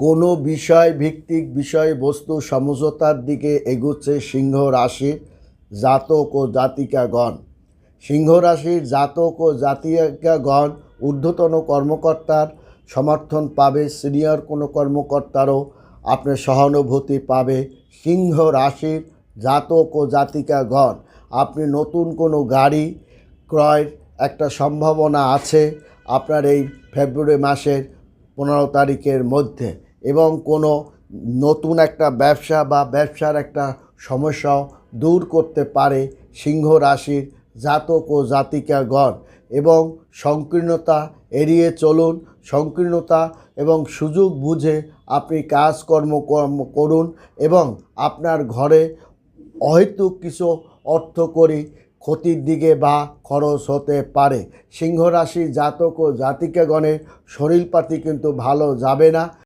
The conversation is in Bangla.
কোনো বিষয় ভিত্তিক বিষয়বস্তু সমঝোতার দিকে এগুচ্ছে সিংহ রাশির জাতক ও জাতিকাগণ। সিংহ রাশির জাতক ও জাতিকাগণ ঊর্ধ্বতন কর্মকর্তার সমর্থন পাবে, সিনিয়র কোনো কর্মকর্তারও আপনার সহানুভূতি পাবে। সিংহ রাশির জাতক ও জাতিকাগণ, আপনি নতুন কোনো গাড়ি ক্রয়ের একটা সম্ভাবনা আছে আপনার এই ফেব্রুয়ারি মাসের পনেরো তারিখের মধ্যে। এবং কোনো নতুন একটা ব্যবসা বা ব্যবসার একটা সমস্যাও দূর করতে পারে সিংহ রাশির জাতক ও জাতিকাগণ। এবং সংকীর্ণতা এড়িয়ে চলুন, সংকীর্ণতা এবং সুযোগ বুঝে আপনি কাজকর্ম কর্ম করুন এবং আপনার ঘরে অহেতুক কিছু অর্থ করি ক্ষতির দিকে বা খরচ হতে পারে। সিংহ রাশির জাতক ও জাতিকাগণের শরীরপাতি কিন্তু ভালো যাবে না।